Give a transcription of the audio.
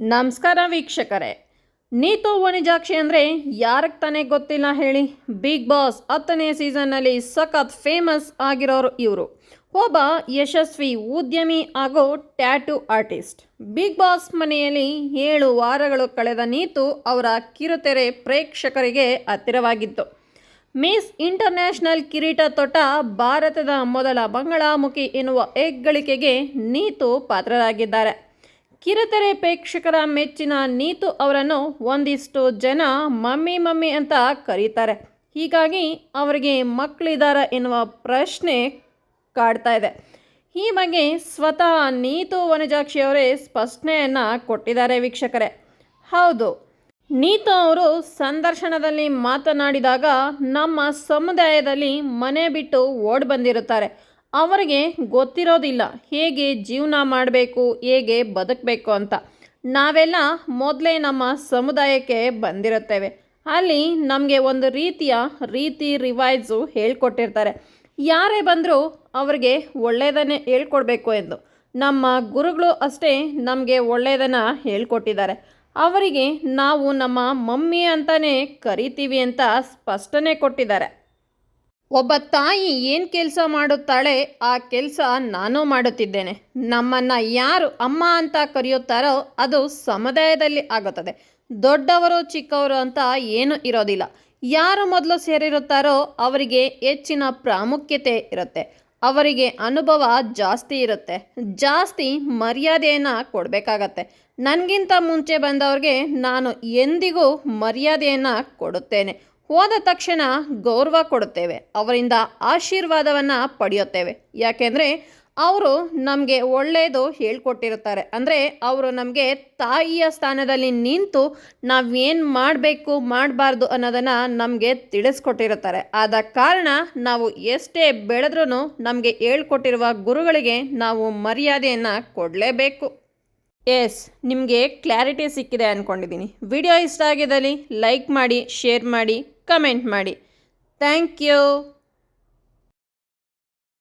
ನಮಸ್ಕಾರ ವೀಕ್ಷಕರೇ. ನೀತು ವಣಿಜಾಕ್ಷಿ ಅಂದರೆ ಯಾರಿಗೆ ತಾನೇ ಗೊತ್ತಿಲ್ಲ ಹೇಳಿ. ಬಿಗ್ ಬಾಸ್ ಹತ್ತನೇ ಸೀಸನ್ನಲ್ಲಿ ಸಖತ್ ಫೇಮಸ್ ಆಗಿರೋರು ಇವರು. ಒಬ್ಬ ಯಶಸ್ವಿ ಉದ್ಯಮಿ ಹಾಗೂ ಟ್ಯಾಟೂ ಆರ್ಟಿಸ್ಟ್ ಬಿಗ್ ಬಾಸ್ ಮನೆಯಲ್ಲಿ ಏಳು ವಾರಗಳು ಕಳೆದ ನೀತು ಅವರ ಕಿರುತೆರೆ ಪ್ರೇಕ್ಷಕರಿಗೆ ಹತ್ತಿರವಾಗಿತ್ತು. ಮಿಸ್ ಇಂಟರ್ನ್ಯಾಷನಲ್ ಕಿರೀಟ ತೋಟ ಭಾರತದ ಮೊದಲ ಬಂಗಳಾಮುಖಿ ಎನ್ನುವ ಹೆಗ್ಗಳಿಕೆಗೆ ನೀತು ಪಾತ್ರರಾಗಿದ್ದಾರೆ. ಕಿರುತೆರೆ ಪ್ರೇಕ್ಷಕರ ಮೆಚ್ಚಿನ ನೀತು ಅವರನ್ನು ಒಂದಿಷ್ಟು ಜನ ಮಮ್ಮಿ ಮಮ್ಮಿ ಅಂತ ಕರೀತಾರೆ. ಹೀಗಾಗಿ ಅವರಿಗೆ ಮಕ್ಕಳಿದಾರ ಎನ್ನುವ ಪ್ರಶ್ನೆ ಕಾಡ್ತಾ ಇದೆ. ಈ ಬಗ್ಗೆ ಸ್ವತಃ ನೀತು ವನಜಾಕ್ಷಿ ಅವರೇ ಸ್ಪಷ್ಟನೆಯನ್ನು ಕೊಟ್ಟಿದ್ದಾರೆ ವೀಕ್ಷಕರೇ. ಹೌದು, ನೀತು ಅವರು ಸಂದರ್ಶನದಲ್ಲಿ ಮಾತನಾಡಿದಾಗ ನಮ್ಮ ಸಮುದಾಯದಲ್ಲಿ ಮನೆ ಬಿಟ್ಟು ಓಡ್ ಬಂದಿರುತ್ತಾರೆ. ಅವರಿಗೆ ಗೊತ್ತಿರೋದಿಲ್ಲ, ಹೇಗೆ ಜೀವನ ಮಾಡಬೇಕು, ಹೇಗೆ ಬದುಕಬೇಕು ಅಂತ. ನಾವೆಲ್ಲ ಮೊದಲೇ ನಮ್ಮ ಸಮುದಾಯಕ್ಕೆ ಬಂದಿರುತ್ತೇವೆ. ಅಲ್ಲಿ ನಮಗೆ ಒಂದು ರೀತಿಯ ರೀತಿ ರಿವಾಯ್ಸು ಹೇಳ್ಕೊಟ್ಟಿರ್ತಾರೆ. ಯಾರೇ ಬಂದರೂ ಅವರಿಗೆ ಒಳ್ಳೆಯದನ್ನೇ ಹೇಳ್ಕೊಡ್ಬೇಕು ಎಂದು. ನಮ್ಮ ಗುರುಗಳು ಅಷ್ಟೇ ನಮಗೆ ಒಳ್ಳೆಯದನ್ನು ಹೇಳ್ಕೊಟ್ಟಿದ್ದಾರೆ. ಅವರಿಗೆ ನಾವು ನಮ್ಮ ಮಮ್ಮಿ ಅಂತಲೇ ಕರಿತೀವಿ ಅಂತ ಸ್ಪಷ್ಟನೆ ಕೊಟ್ಟಿದ್ದಾರೆ. ಒಬ್ಬ ತಾಯಿ ಏನು ಕೆಲಸ ಮಾಡುತ್ತಾಳೆ, ಆ ಕೆಲಸ ನಾನು ಮಾಡುತ್ತಿದ್ದೇನೆ. ನಮ್ಮನ್ನು ಯಾರು ಅಮ್ಮ ಅಂತ ಕರೆಯುತ್ತಾರೋ ಅದು ಸಮುದಾಯದಲ್ಲಿ ಆಗುತ್ತದೆ. ದೊಡ್ಡವರು, ಚಿಕ್ಕವರು ಅಂತ ಏನು ಇರೋದಿಲ್ಲ. ಯಾರು ಮೊದಲು ಸೇರಿರುತ್ತಾರೋ ಅವರಿಗೆ ಹೆಚ್ಚಿನ ಪ್ರಾಮುಖ್ಯತೆ ಇರುತ್ತೆ. ಅವರಿಗೆ ಅನುಭವ ಜಾಸ್ತಿ ಇರುತ್ತೆ. ಜಾಸ್ತಿ ಮರ್ಯಾದೆಯನ್ನು ಕೊಡಬೇಕಾಗತ್ತೆ. ನನಗಿಂತ ಮುಂಚೆ ಬಂದವ್ರಿಗೆ ನಾನು ಎಂದಿಗೂ ಮರ್ಯಾದೆಯನ್ನು ಕೊಡುತ್ತೇನೆ. ಹೋದ ತಕ್ಷಣ ಗೌರವ ಕೊಡುತ್ತೇವೆ, ಅವರಿಂದ ಆಶೀರ್ವಾದವನ್ನು ಪಡೆಯುತ್ತೇವೆ. ಯಾಕೆಂದರೆ ಅವರು ನಮಗೆ ಒಳ್ಳೆಯದು ಹೇಳ್ಕೊಟ್ಟಿರುತ್ತಾರೆ. ಅಂದರೆ ಅವರು ನಮಗೆ ತಾಯಿಯ ಸ್ಥಾನದಲ್ಲಿ ನಿಂತು ನಾವೇನು ಮಾಡಬೇಕು, ಮಾಡಬಾರ್ದು ಅನ್ನೋದನ್ನು ನಮಗೆ ತಿಳಿಸ್ಕೊಟ್ಟಿರುತ್ತಾರೆ. ಆದ ಕಾರಣ ನಾವು ಎಷ್ಟೇ ಬೆಳೆದ್ರೂ ನಮಗೆ ಹೇಳ್ಕೊಟ್ಟಿರುವ ಗುರುಗಳಿಗೆ ನಾವು ಮರ್ಯಾದೆಯನ್ನು ಕೊಡಲೇಬೇಕು. ಎಸ್, ನಿಮಗೆ ಕ್ಲಾರಿಟಿ ಸಿಕ್ಕಿದೆ ಅಂದ್ಕೊಂಡಿದ್ದೀನಿ ವಿಡಿಯೋ ಇಷ್ಟ ಆಗಿದ್ದಲ್ಲಿ ಲೈಕ್ ಮಾಡಿ, ಶೇರ್ ಮಾಡಿ, ಕಮೆಂಟ್ ಮಾಡಿ. Thank you.